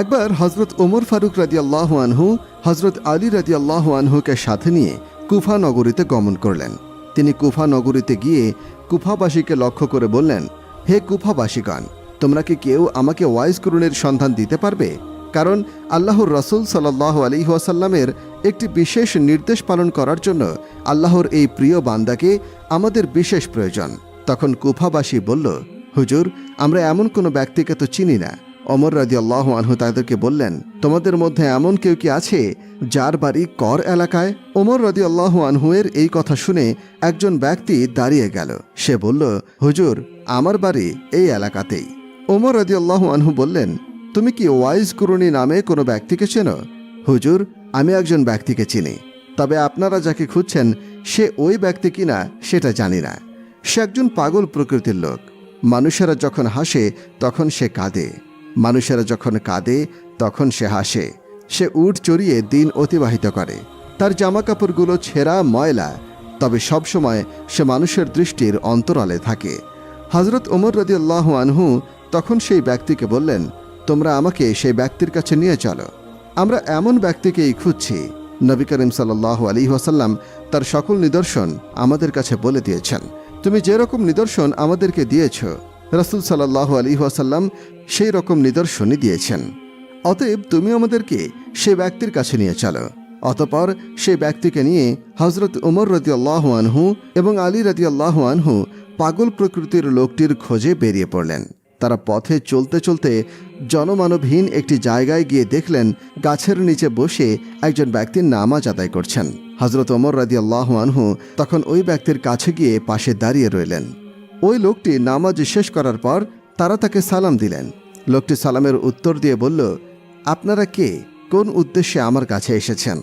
একবার হজরত ওমর ফারুক রাজি আল্লাহ আনহু, হজরত আলী রাজি আল্লাহ আনহুকে সাথে নিয়ে কুফা নগরীতে গমন করলেন। তিনি কুফা নগরীতে গিয়ে কুফাবাসীকে লক্ষ্য করে বললেন, হে কুফাবাসীগণ, তোমরা কি কেউ আমাকে ওয়াইজ করুণের সন্ধান দিতে পারবে? কারণ আল্লাহর রসুল সাল্লাহ আলী ওয়াসাল্লামের একটি বিশেষ নির্দেশ পালন করার জন্য আল্লাহর এই প্রিয় বান্দাকে আমাদের বিশেষ প্রয়োজন। তখন কুফাবাসী বলল, হুজুর, আমরা এমন কোনো ব্যক্তিকে তো চিনি না। অমর রাজি আল্লাহ আনহু তাদেরকে বললেন, তোমাদের মধ্যে এমন কেউ কি আছে যার বাড়ি কর এলাকায়? ওমর রাজি আল্লাহ আনহুয়ের এই কথা শুনে একজন ব্যক্তি দাঁড়িয়ে গেল। সে বলল, হুজুর, আমার বাড়ি এই এলাকাতেই। ওমর রাজি আল্লাহ আনহু বললেন, তুমি কি ওয়াইজ কুরুনি নামে কোনো ব্যক্তিকে চেনো? হুজুর, আমি একজন ব্যক্তিকে চিনি, তবে আপনারা যাকে খুঁজছেন, সে ওই ব্যক্তি কিনা সেটা জানি না। সে একজন পাগল প্রকৃতির লোক। মানুষেরা যখন হাসে, তখন সে কাঁদে। মানুষেরা যখন কাঁদে, তখন সে হাসে। সে উট চড়িয়ে দিন অতিবাহিত করে। তার জামাকাপড়গুলো ছেঁড়া ময়লা, তবে সবসময় সে মানুষের দৃষ্টির অন্তরালে থাকে। হজরত ওমর রদিয়াল্লাহ আনহু তখন সেই ব্যক্তিকে বললেন, তোমরা আমাকে সেই ব্যক্তির কাছে নিয়ে চলো। আমরা এমন ব্যক্তিকেই খুঁজছি। নবী করিম সাল্লাহ আলী ওয়াসাল্লাম তার সকল নিদর্শন আমাদের কাছে বলে দিয়েছেন। তুমি যেরকম নিদর্শন আমাদেরকে দিয়েছ রসুল সাল্লাহ আলী ওয়াসাল্লাম সেই রকম নিদর্শনই দিয়েছেন। অতএব তুমি আমাদেরকে সে ব্যক্তির কাছে নিয়ে চলো। অতপর সে ব্যক্তিকে নিয়ে হজরত উমর রদি আল্লাহ আনহু এবং আলী রদি আল্লাহ আনহু পাগল প্রকৃতির লোকটির খোঁজে বেরিয়ে পড়লেন। তারা পথে চলতে চলতে জনমানবহীন একটি জায়গায় গিয়ে দেখলেন গাছের নিচে বসে একজন ব্যক্তির নামাজ আদায় করছেন। হজরত ওমর রাদি আল্লাহ আনহু তখন ওই ব্যক্তির কাছে গিয়ে পাশে দাঁড়িয়ে রইলেন। ওই লোকটি নামাজ শেষ করার পর তারা তাকে সালাম দিলেন। লোকটি সালামের উত্তর দিয়ে বলল, আপনারা কে? কোন উদ্দেশ্যে আমার কাছে এসেছেন?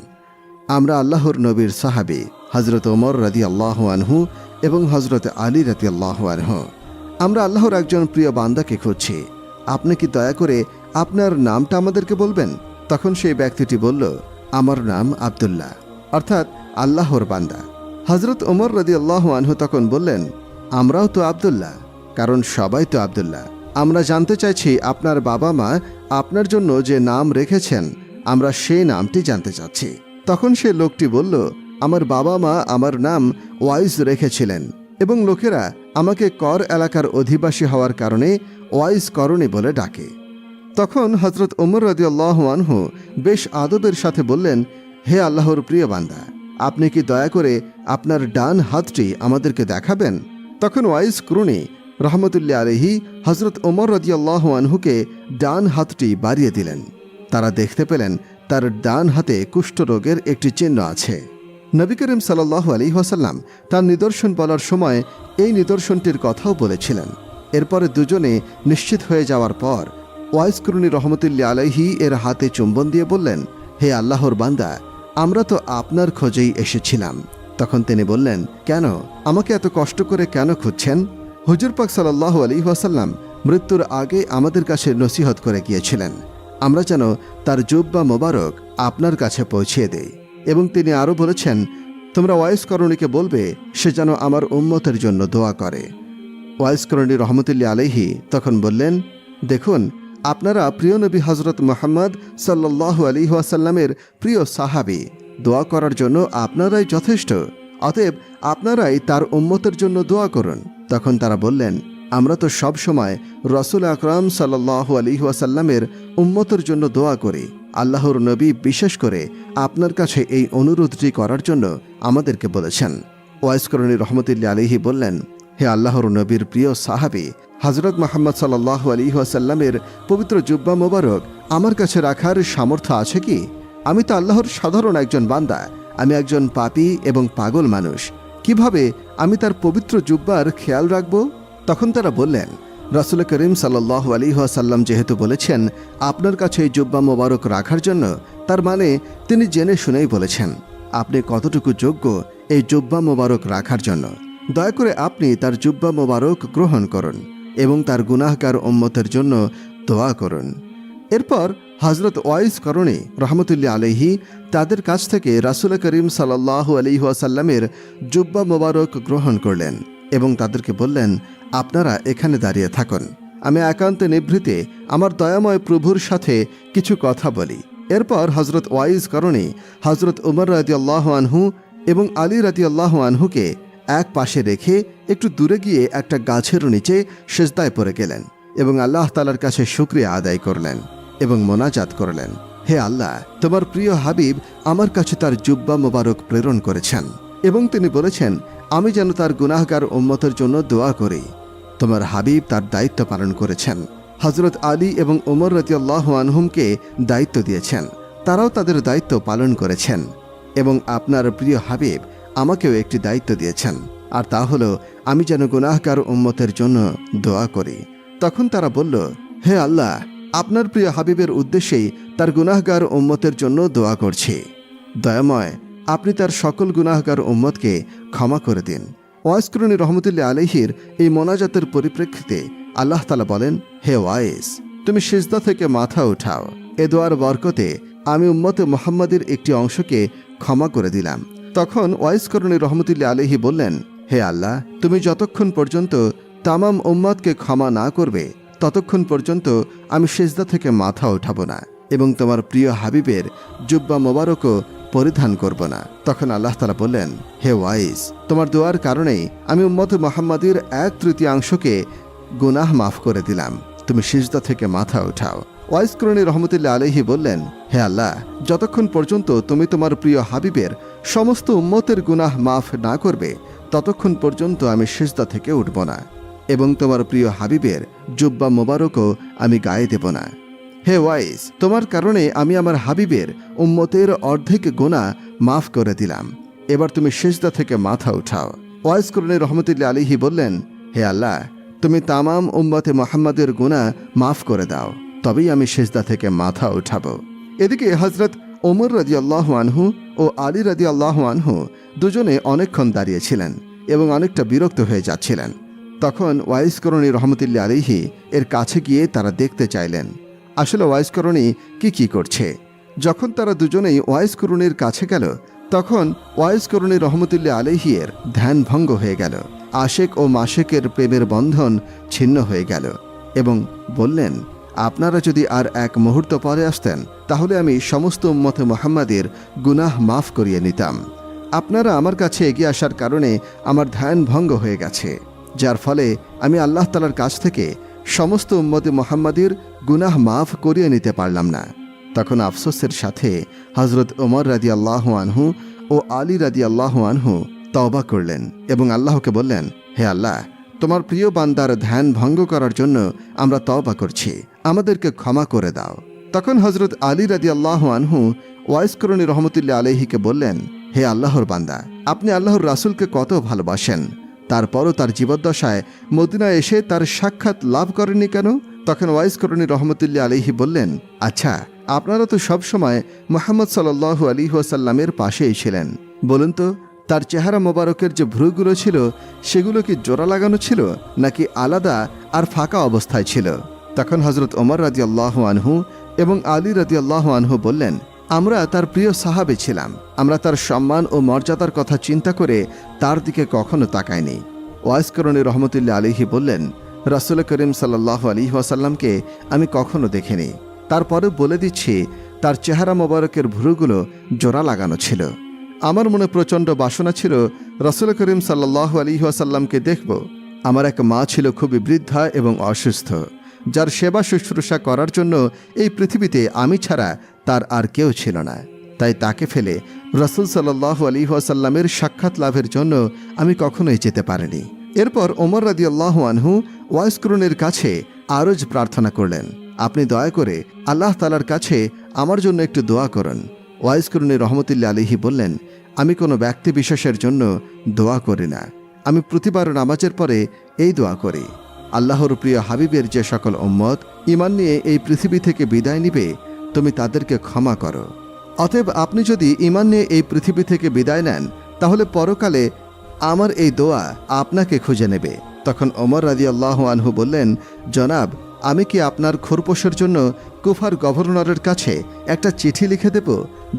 আমরা আল্লাহর নবীর সাহাবি হজরত ওমর রাদি আল্লাহ আনহু এবং হজরত আলী রাদি আল্লাহ আনহু। আমরা আল্লাহর একজন প্রিয় বান্দাকে খুঁজছি। আপনি কি দয়া করে আপনার নামটা আমাদেরকে বলবেন? তখন সেই ব্যক্তিটি বলল, আমার নাম আবদুল্লাহ। অর্থাৎ আল্লাহর বান্দা। হজরত ওমর রদি আল্লাহ আনহু তখন বললেন আমরাও তো আবদুল্লাহ, কারণ সবাই তো আবদুল্লাহ। আমরা জানতে চাইছি আপনার বাবা মা আপনার জন্য যে নাম রেখেছেন, আমরা সেই নামটি জানতে চাচ্ছি। তখন সে লোকটি বলল, আমার বাবা মা আমার নাম ওয়াইজ রেখেছিলেন এবং লোকেরা আমাকে কর এলাকার অধিবাসী হওয়ার কারণে ওয়াইজ করণী বলে ডাকে। তখন হজরত রদিয়াল্লাহ আনহু বেশ আদবের সাথে বললেন, হে আল্লাহর প্রিয় বান্দা, আপনি কি দয়া করে আপনার ডান হাতটি আমাদেরকে দেখাবেন? তখন ওয়াইজ ক্রুনি রহমতুল্লাহ আলহি হজরত ওমর রদিয়াল্লাহ আনহুকে ডান হাতটি বাড়িয়ে দিলেন। তারা দেখতে পেলেন তার ডান হাতে কুষ্ঠরোগের একটি চিহ্ন আছে। নবী করিম সাল্লাহ আলী ওয়াসাল্লাম তার নিদর্শন বলার সময় এই নিদর্শনটির কথাও বলেছিলেন। এরপরে দুজনে নিশ্চিত হয়ে যাওয়ার পর ওয়াইসকরুনি রহমতুল্লাহ আলাইহি এর হাতে চুম্বন দিয়ে বললেন, হে আল্লাহর বান্দা, আমরা তো আপনার খোঁজেই এসেছিলাম। তখন তিনি বললেন, কেন? আমাকে এত কষ্ট করে কেন খুঁজছেন? হুজুর পাক সাল্লাহ আলী ওয়াসাল্লাম মৃত্যুর আগে আমাদের কাছে নসিহত করে গিয়েছিলেন। আমরা যেন তার জুব্বা মোবারক আপনার কাছে পৌঁছিয়ে দেই। এবং তিনি আরও বলেছেন, তোমরা ওয়াইসকরণীকে বলবে, সে যেন আমার উম্মতের জন্য দোয়া করে। ওয়াইসকরণী রহমতুল্লাহ আলহি তখন বললেন, দেখুন, আপনারা প্রিয় নবী হজরত মোহাম্মদ সাল্লাহ আলী ওয়াসাল্লামের প্রিয় সাহাবি। দোয়া করার জন্য আপনারাই যথেষ্ট। অতএব আপনারাই তার উম্মতের জন্য দোয়া করুন। তখন তারা বললেন, আমরা তো সব সময় রসুল আকরাম সাল্লাহ আলী ওয়াসাল্লামের উম্মতের জন্য দোয়া করি। আল্লাহর নবী বিশেষ করে আপনার কাছে এই অনুরোধটি করার জন্য আমাদেরকে বলেছেন। ওয়াইসকরণী রহমতুল্লা আলিহি বললেন, হে আল্লাহর নবীর প্রিয় সাহাবি হজরত মোহাম্মদ সাল্লাহ আলী ওয়াসাল্লামের পবিত্র জুব্বা মোবারক আমার কাছে রাখার সামর্থ্য আছে কি? আমি তো আল্লাহর সাধারণ একজন বান্দা। আমি একজন পাপী এবং পাগল মানুষ। কীভাবে আমি তার পবিত্র জুব্বার খেয়াল রাখব? তখন তারা বললেন, রাসুল করিম সাল্লাহ আলী সাল্লাম যেহেতু বলেছেন, আপনার কাছে এই জুব্বা মোবারক রাখার জন্য, তার মানে তিনি জেনে শুনেই বলেছেন, আপনি কতটুকু যোগ্য এই জুব্বা মোবারক রাখার জন্য। দয়া করে আপনি তার জুব্বা মোবারক গ্রহণ করুন এবং তার গুনাহকার উম্মতের জন্য দোয়া করুন। এরপর হজরত ওয়াইস করণে রহমতুল্লাহ আলহি তাদের কাছ থেকে রাসুল করিম সাল্লাহ আলিহাসাল্লামের জুব্বা মোবারক গ্রহণ করলেন এবং তাদেরকে বললেন, আপনারা এখানে দাঁড়িয়ে থাকুন। আমি একান্তে নিভৃতে আমার দয়াময় প্রভুর সাথে কিছু কথা বলি। এরপর হজরত ওয়াইজ করণে হজরত উমর রাজি আল্লাহ আনহু এবং আলী রাজি আল্লাহ আনহুকে এক পাশে রেখে একটু দূরে গিয়ে একটা গাছের নিচে সেজদায় পড়ে গেলেন এবং আল্লাহ তালার কাছে শুক্রিয়া আদায় করলেন। এবং মোনাজাত করলেন। হে আল্লাহ, তোমার প্রিয় হাবিব আমার কাছে তার জুব্বা মোবারক প্রেরণ করেছেন এবং তিনি বলেছেন, আমি যেন তার গুনাহগার উম্মতের জন্য দোয়া করি। তোমার হাবিব তার দায়িত্ব পালন করেছেন। হজরত আলী এবং ওমর রতিয়াল্লাহ আনহুমকে দায়িত্ব দিয়েছেন। তারাও তাদের দায়িত্ব পালন করেছেন এবং আপনার প্রিয় হাবিব আমাকেও একটি দায়িত্ব দিয়েছেন। আর তা হলো, আমি যেন গুনাহগার উম্মতের জন্য দোয়া করি। তখন তারা বলল, হে আল্লাহ আপনার প্রিয় হাবিবের উদ্দেশ্যেই তার গুনাহগার উম্মতের জন্য দোয়া করছি। দয়াময়, আপনি তার সকল গুনাহগার উম্মতকে ক্ষমা করে দিন। ওয়াইসকরণী রহমতুল্লাহ আলহির এই মোনাজাতের পরিপ্রেক্ষিতে আল্লাহ তালা বলেন, হে ওয়াইস, তুমি সিজদা থেকে মাথা উঠাও। এ দোয়ার বরকতে আমি উম্মতে মোহাম্মদের একটি অংশকে ক্ষমা করে দিলাম। তখন ওয়াইসকরণী রহমতুল্লাহ আলহি বললেন, হে আল্লাহ, তুমি যতক্ষণ পর্যন্ত তামাম উম্মতকে ক্ষমা না করবে ততক্ষণ পর্যন্ত আমি সেজদা থেকে মাথা উঠাব না এবং তোমার প্রিয় হাবিবের জুব্বা মোবারকও পরিধান করব না। তখন আল্লাহ তালা বললেন, হে ওয়াইস, তোমার দোয়ার কারণেই আমি উম্মত মোহাম্মদের এক তৃতীয়াংশকে গুনাহ মাফ করে দিলাম। তুমি সিজদা থেকে মাথা উঠাও ওয়াইস করণী রহমতুল্লাহ আলহি বললেন, হে আল্লাহ, যতক্ষণ পর্যন্ত তুমি তোমার প্রিয় হাবিবের সমস্ত উম্মতের গুনাহ মাফ না করবে, ততক্ষণ পর্যন্ত আমি সিজদা থেকে উঠব না। এবং তোমার প্রিয় হাবিবের জুব্বা মোবারকও আমি গায়ে দেব না। হে ওয়াইস, তোমার কারণে আমি আমার হাবিবের উম্মতের অর্ধেক গোনা মাফ করে দিলাম। এবার তুমি সেজদা থেকে মাথা উঠাও। ওয়াইস করণে রহমতুল্লা আলিহি বললেন, হে আল্লাহ, তুমি তামাম উম্মতে মোহাম্মদের গুণা মাফ করে দাও, তবেই আমি সেজদা থেকে মাথা উঠাবো। এদিকে হজরত ওমর রাজি আল্লাহ আনহু ও আলী রাজি আল্লাহ আনহু দুজনে অনেকক্ষণ দাঁড়িয়েছিলেন এবং অনেকটা বিরক্ত হয়ে যাচ্ছিলেন। তখন ওয়াইসকরণী রহমতুল্লা আলিহি এর কাছে গিয়ে তারা দেখতে চাইলেন। আসলে ওয়াইসকরণী কি কি করছে? যখন তারা দুজনেই ওয়াইসকরণীর কাছে গেল, তখন ওয়াইসকরণী রহমতুল্লাহ আলহিয়ের ধ্যান ভঙ্গ হয়ে গেল। আশেক ও মাসেকের প্রেমের বন্ধন ছিন্ন হয়ে গেল এবং বললেন, আপনারা যদি আর এক মুহূর্ত পরে আসতেন, তাহলে আমি সমস্ত উম্মতে মোহাম্মদের গুনাহ মাফ করিয়ে নিতাম। আপনারা আমার কাছে এগিয়ে আসার কারণে আমার ধ্যান ভঙ্গ হয়ে গেছে। যার ফলে আমি আল্লাহ তালার কাছ থেকে সমস্ত উম্মতে মোহাম্মদের গুনাহ মাফ করিয়ে নিতে পারলাম না। তখন আফসোসের সাথে হজরত ওমর রাদি আল্লাহ আনহু ও আলী রাদি আল্লাহ আনহু তওবা করলেন এবং আল্লাহকে বললেন, হে আল্লাহ, তোমার প্রিয় বান্দার ধ্যান ভঙ্গ করার জন্য আমরা তওবা করছি, আমাদেরকে ক্ষমা করে দাও। তখন হজরত আলী রাদি আল্লাহ আনহু ওয়াইসকরণী রহমতুল্লাহ আলহিকে বললেন, হে আল্লাহর বান্দা, আপনি আল্লাহর রাসুলকে কত ভালোবাসেন? তারপরও তার জীবদ্দশায় মদিনা এসে তার সাক্ষাৎ লাভ করেননি কেন? তখন ওয়াইস করণী রহমতুল্লাহ আলিহি বললেন আচ্ছা আপনারা তো সবসময় মোহাম্মদ সাল্লু আলী ওয়াসাল্লামের পাশেই ছিলেন। বলুন তো, তার চেহারা মোবারকের যে ভ্রুগুলো ছিল, সেগুলো কি জোড়া লাগানো ছিল, নাকি আলাদা আর ফাঁকা অবস্থায় ছিল? তখন হজরত ওমর রাজি আল্লাহ আনহু এবং আলী রাজি আল্লাহ আনহু বললেন, আমরা তার প্রিয় সাহাবে ছিলাম। আমরা তার সম্মান ও মর্যাদার কথা চিন্তা করে তার দিকে কখনো তাকাইনি। ওয়াইসকরণী রহমতুল্লাহ আলিহি বললেন, রাসুল করিম সাল্লাহ আলী ওয়াসাল্লামকে আমি কখনো দেখিনি। তারপরে বলে দিচ্ছি, তার চেহারা মোবারকের ভুরুগুলো জোড়া লাগানো ছিল। আমার মনে প্রচণ্ড বাসনা ছিল, রসুল করিম সাল্লাহ আলী ওয়াসাল্লামকে দেখব। আমার এক মা ছিল খুবই বৃদ্ধা এবং অসুস্থ। যার সেবা শুশ্রূষা করার জন্য এই পৃথিবীতে আমি ছাড়া তার আর কেউ ছিল না। তাই তাকে ফেলে রসুল সাল্লাহ আলী ওয়াসাল্লামের সাক্ষাৎ লাভের জন্য আমি কখনোই যেতে পারিনি। এরপর ওমর রাদি আল্লাহ আনহু ওয়াইসকরুনের কাছে আরজ প্রার্থনা করলেন, আপনি দয়া করে আল্লাহ তালার কাছে আমার জন্য একটু দোয়া করুন। ওয়াইসকরুনি রহমতুল্লা আলিহি বললেন, আমি কোনো ব্যক্তি বিশেষের জন্য দোয়া করি না। আমি প্রতিবার নামাজের পরে এই দোয়া করি। আল্লাহর প্রিয় হাবিবের যে সকল উম্মত ইমান নিয়ে এই পৃথিবী থেকে বিদায় নিবে, তুমি তাদেরকে ক্ষমা করো। অতএব আপনি যদি ইমান নিয়ে এই পৃথিবী থেকে বিদায় নেন, তাহলে পরকালে আমার এই দোয়া আপনাকে খুঁজে নেবে। তখন ওমর রাজি আল্লাহ আনহু বললেন, জনাব, আমি কি আপনার খোরপোশের জন্য কুফার গভর্নরের কাছে একটা চিঠি লিখে দেব,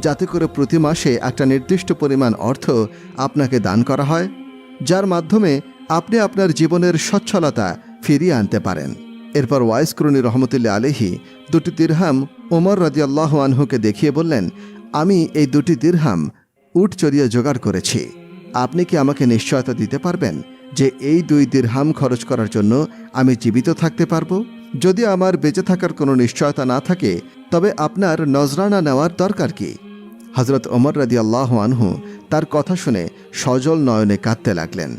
যাতে করে প্রতি মাসে একটা নির্দিষ্ট পরিমাণ অর্থ আপনাকে দান করা হয়, যার মাধ্যমে আপনি আপনার জীবনের সচ্ছলতা ফিরিয়ে আনতে পারেন? এরপর ওয়াইস করুনি রহমতুল্লাহ আলহি দুটি দিরহাম ওমর রাজিয়াল্লাহ আনহুকে দেখিয়ে বললেন, আমি এই দুটি দিরহাম উট চড়িয়ে জোগাড় করেছি। আপনি কি আমাকে নিশ্চয়তা দিতে পারবেন যে এই দুই দিরহাম খরচ করার জন্য আমি জীবিত থাকতে পারব? যদি আমার বেঁচে থাকার কোনো নিশ্চয়তা না থাকে, তবে আপনার নজরানা নেওয়ার দরকার কি? হজরত ওমর রাদি আল্লাহ আনহু তার কথা শুনে সজল নয়নে কাঁদতে লাগলেন।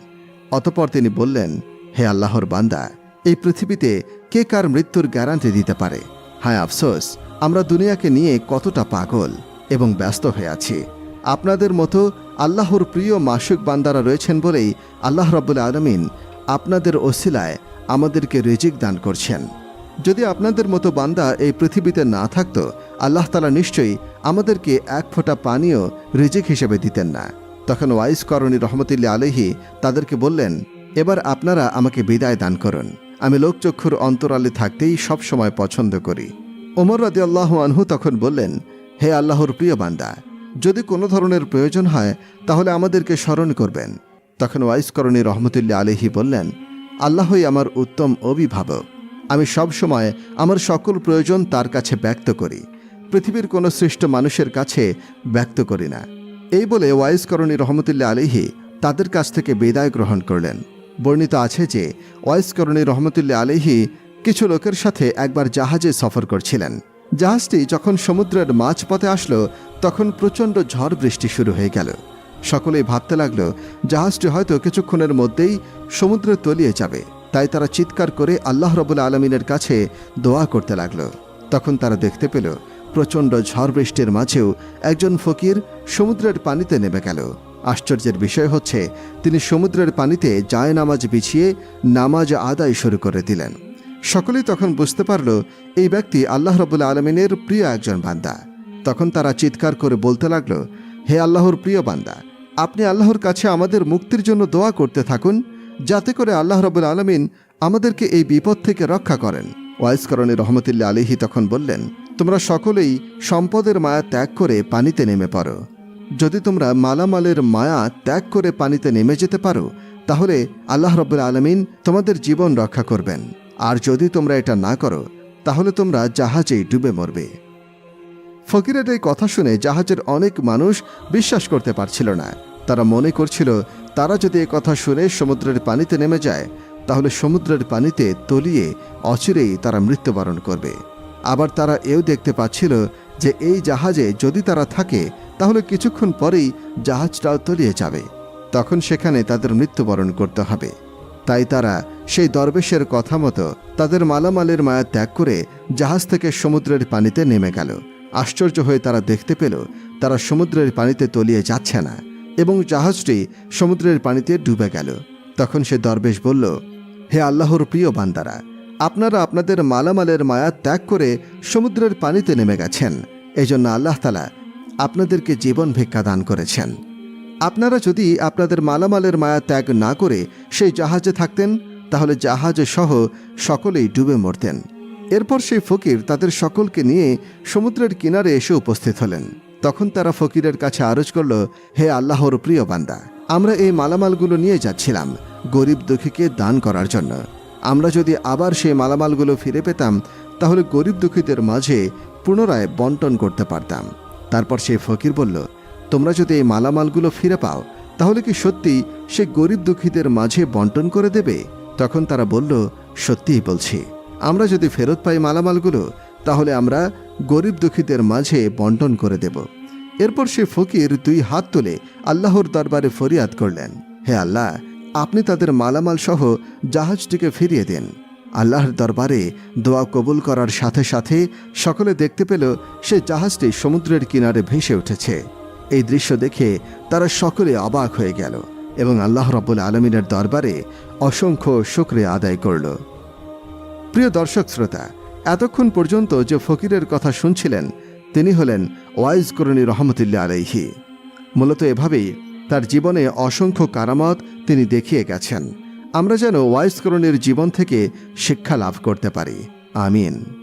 অতপর তিনি বললেন, হে আল্লাহর বান্দা এই পৃথিবীতে কে কার মৃত্যুর গ্যারান্টি দিতে পারে? হায় আফসোস, আমরা দুনিয়াকে নিয়ে কতটা পাগল এবং ব্যস্ত হয়ে আছি। আপনাদের মতো আল্লাহর প্রিয় মাসুক বান্দারা রয়েছেন বলেই আল্লাহ রব্বুল আলমিন আপনাদের ওসিলায় আমাদেরকে রিজিক দান করছেন। যদি আপনাদের মতো বান্দা এই পৃথিবীতে না থাকত, আল্লাহ তালা নিশ্চয়ই আমাদেরকে এক ফোঁটা পানীয় রিজিক হিসেবে দিতেন না। তখন ওয়াইস করণী রহমতুল্লা আলহি তাদেরকে বললেন, এবার আপনারা আমাকে বিদায় দান করুন। আমি লোকচক্ষুর অন্তরালে থাকতেই সব সময় পছন্দ করি। ওমর রাদি আল্লাহ আনহু তখন বললেন, হে আল্লাহর প্রিয় বান্দা, যদি কোনো ধরনের প্রয়োজন হয়, তাহলে আমাদেরকে স্মরণ করবেন। তখন ওয়াইস করণী রহমতুল্লা আলহি বললেন, আল্লাহই আমার উত্তম অভিভাবক। আমি সব সময় আমার সকল প্রয়োজন তার কাছে ব্যক্ত করি। পৃথিবীর কোনো শ্রেষ্ঠ মানুষের কাছে ব্যক্ত করি না। এই বলে ওয়াইস করণী রহমতুল্লাহ আলিহি তাদের কাছ থেকে বিদায় গ্রহণ করলেন। বর্ণিত আছে যে ওয়াইস করণী রহমতুল্লাহ আলিহি কিছু লোকের সাথে একবার জাহাজে সফর করছিলেন। জাহাজটি যখন সমুদ্রের মাঝপথে আসলো, তখন প্রচণ্ড ঝড় বৃষ্টি শুরু হয়ে গেল। সকলেই ভাবতে লাগল, জাহাজটি হয়তো কিছুক্ষণের মধ্যেই সমুদ্রে তলিয়ে যাবে। তাই তারা চিৎকার করে আল্লাহ রবুল আলমিনের কাছে দোয়া করতে লাগল। তখন তারা দেখতে পেল, প্রচণ্ড ঝড় বৃষ্টির মাঝেও একজন ফকির সমুদ্রের পানিতে নেমে গেল। আশ্চর্যের বিষয় হচ্ছে, তিনি সমুদ্রের পানিতে জায় নামাজ বিছিয়ে নামাজ আদায় শুরু করে দিলেন। সকলেই তখন বুঝতে পারল, এই ব্যক্তি আল্লাহ রবুল্লা আলমিনের প্রিয় একজন বান্দা। তখন তারা চিৎকার করে বলতে লাগল, হে আল্লাহর প্রিয় বান্দা, আপনি আল্লাহর কাছে আমাদের মুক্তির জন্য দোয়া করতে থাকুন, যাতে করে আল্লাহ রবুল আলমিন আমাদেরকে এই বিপদ থেকে রক্ষা করেন। ওয়াইসকরণী রহমতুল্লা আলিহি তখন বললেন, তোমরা সকলেই সম্পদের মায়া ত্যাগ করে পানিতে নেমে পড়ো। যদি তোমরা মালামালের মায়া ত্যাগ করে পানিতে নেমে যেতে পারো, তাহলে আল্লাহ রব্বুল আলমিন তোমাদের জীবন রক্ষা করবেন। আর যদি তোমরা এটা না করো, তাহলে তোমরা জাহাজেই ডুবে মরবে। ফকিরের এই কথা শুনে জাহাজের অনেক মানুষ বিশ্বাস করতে পারছিল না। তারা মনে করছিল, তারা যদি এ কথা শুনে সমুদ্রের পানিতে নেমে যায়, তাহলে সমুদ্রের পানিতে তলিয়ে অচিরেই তারা মৃত্যুবরণ করবে। আবার তারা এও দেখতে পাচ্ছিল যে এই জাহাজে যদি তারা থাকে, তাহলে কিছুক্ষণ পরেই জাহাজটাও তলিয়ে যাবে। তখন সেখানে তাদের মৃত্যুবরণ করতে হবে। তাই তারা সেই দরবেশের কথা মতো তাদের মালামালের মায়া ত্যাগ করে জাহাজ থেকে সমুদ্রের পানিতে নেমে গেল। আশ্চর্য হয়ে তারা দেখতে পেল, তারা সমুদ্রের পানিতে তলিয়ে যাচ্ছে না এবং জাহাজটি সমুদ্রের পানিতে ডুবে গেল। তখন সে দরবেশ বলল, হে আল্লাহর প্রিয় বান্দারা আপনারা আপনাদের মালামালের মায়া ত্যাগ করে সমুদ্রের পানিতে নেমে গেছেন। এজন্য আল্লাহ তালা আপনাদেরকে জীবন ভিক্ষা দান করেছেন। আপনারা যদি আপনাদের মালামালের মায়া ত্যাগ না করে সেই জাহাজে থাকতেন, তাহলে জাহাজে সহ সকলেই ডুবে মরতেন। এরপর সেই ফকির তাদের সকলকে নিয়ে সমুদ্রের কিনারে এসে উপস্থিত হলেন। তখন তারা ফকিরের কাছে আরজ করল, হে আল্লাহর প্রিয় বান্দা, আমরা এই মালামালগুলো নিয়ে যাচ্ছিলাম গরিব দুঃখীকে দান করার জন্য। আমরা যদি আবার সেই মালামালগুলো ফিরে পেতাম, তাহলে গরিব দুঃখীদের মাঝে পুনরায় বন্টন করতে পারতাম। তারপর সেই ফকির বলল, তোমরা যদি এই মালামালগুলো ফিরে পাও, তাহলে কি সত্যি সে গরিব দুঃখীদের মাঝে বন্টন করে দেবে? তখন তারা বলল, সত্যিই বলছি। আমরা যদি ফেরত পাই মালামালগুলো, তাহলে আমরা গরিব দুঃখীদের মাঝে বন্টন করে দেব। এরপর সে ফকির দুই হাত তুলে আল্লাহর দরবারে ফরিয়াদ করলেন, হে আল্লাহ আপনি তাদের মালামাল সহ জাহাজটিকে ফিরিয়ে দিন। আল্লাহর দরবারে দোয়া কবুল করার সাথে সাথে সকলে দেখতে পেল সে জাহাজটি সমুদ্রের কিনারে ভেসে উঠেছে। এই দৃশ্য দেখে তারা সকলে অবাক হয়ে গেল এবং আল্লাহ রব্বুল আলমিনের দরবারে অসংখ্য শুক্রিয়া আদায় করল। প্রিয় দর্শক শ্রোতা, এতক্ষণ পর্যন্ত যে ফকিরের কথা শুনছিলেন, তিনি হলেন ওয়াইজ করণী রহমতুল্লা আলাইহি। মূলত এভাবেই তার জীবনে অসংখ্য কারামত তিনি দেখিয়ে গেছেন। আমরা যেন ওয়াইস করণের জীবন থেকে শিক্ষা লাভ করতে পারি। আমিন।